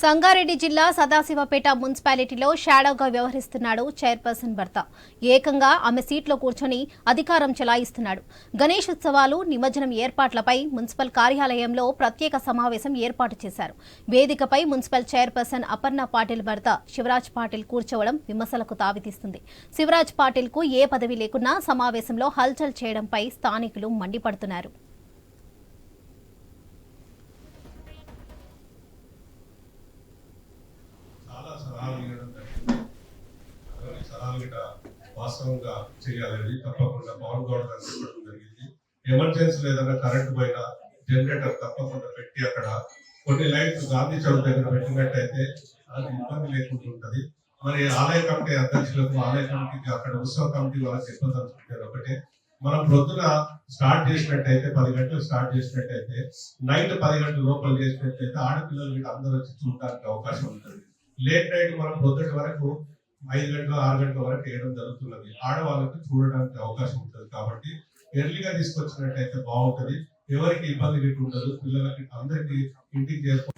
సంగారెడ్డి జిల్లా సదాశివపేట మున్సిపాలిటీలో షాడోగా వ్యవహరిస్తున్నాడు చైర్పర్సన్ భర్త. ఏకంగా ఆమె సీట్లో కూర్చొని అధికారం చెలాయిస్తున్నాడు. గణేష్ ఉత్సవాలు నిమజ్జనం ఏర్పాట్లపై మున్సిపల్ కార్యాలయంలో ప్రత్యేక సమావేశం ఏర్పాటు చేశారు. వేదికపై మున్సిపల్ చైర్పర్సన్ అపర్ణ పాటిల్ భర్త శివరాజ్ పాటిల్ కూర్చోవడం విమర్శలకు తావితీస్తుంది శివరాజ్ పాటిల్కు ఏ పదవి లేకున్నా సమావేశంలో హల్చల్ చేయడంపై స్థానికులు మండిపడుతున్నారు. అవన్నీ వాస్తవంగా చేయాలని తప్పకుండా పవన్ గౌడ్ గారు చెప్పడం జరిగింది ఎమర్జెన్సీ ఏదైనా కరెంట్ పోయినా జనరేటర్ తప్పకుండా పెట్టి అక్కడ కొన్ని లైట్స్ గాంధీ చౌక్ దగ్గర పెట్టినట్టయితే అది ఇబ్బంది లేకుండా ఉంటుంది. మరి ఆలయ కమిటీ అధ్యక్షులకు ఆలయ కమిటీకి అక్కడ ఉత్సవ కమిటీ వాళ్ళకి చెప్పదలుచుకుంటారు ఒకటే మనం ప్రొద్దున స్టార్ట్ చేసినట్టయితే పది గంటలు స్టార్ట్ చేసినట్టయితే నైట్ పది గంటల లోపల చేసినట్టయితే ఆడపిల్లలు వీళ్ళు అందరూ వచ్చి చూడడానికి అవకాశం ఉంటుంది. లేట్ నైట్ మనం పొద్దుటి వరకు ఐదు గంటల ఆరు గంటల వరకు వేయడం జరుగుతున్నది. ఆడవాళ్ళకి చూడడానికి అవకాశం ఉంటుంది కాబట్టి ఎర్లీగా తీసుకొచ్చినట్టయితే బాగుంటది. ఎవరికి ఇబ్బంది పెట్టి ఉండదు. పిల్లలకి అందరికి ఇంటికి చేసుకో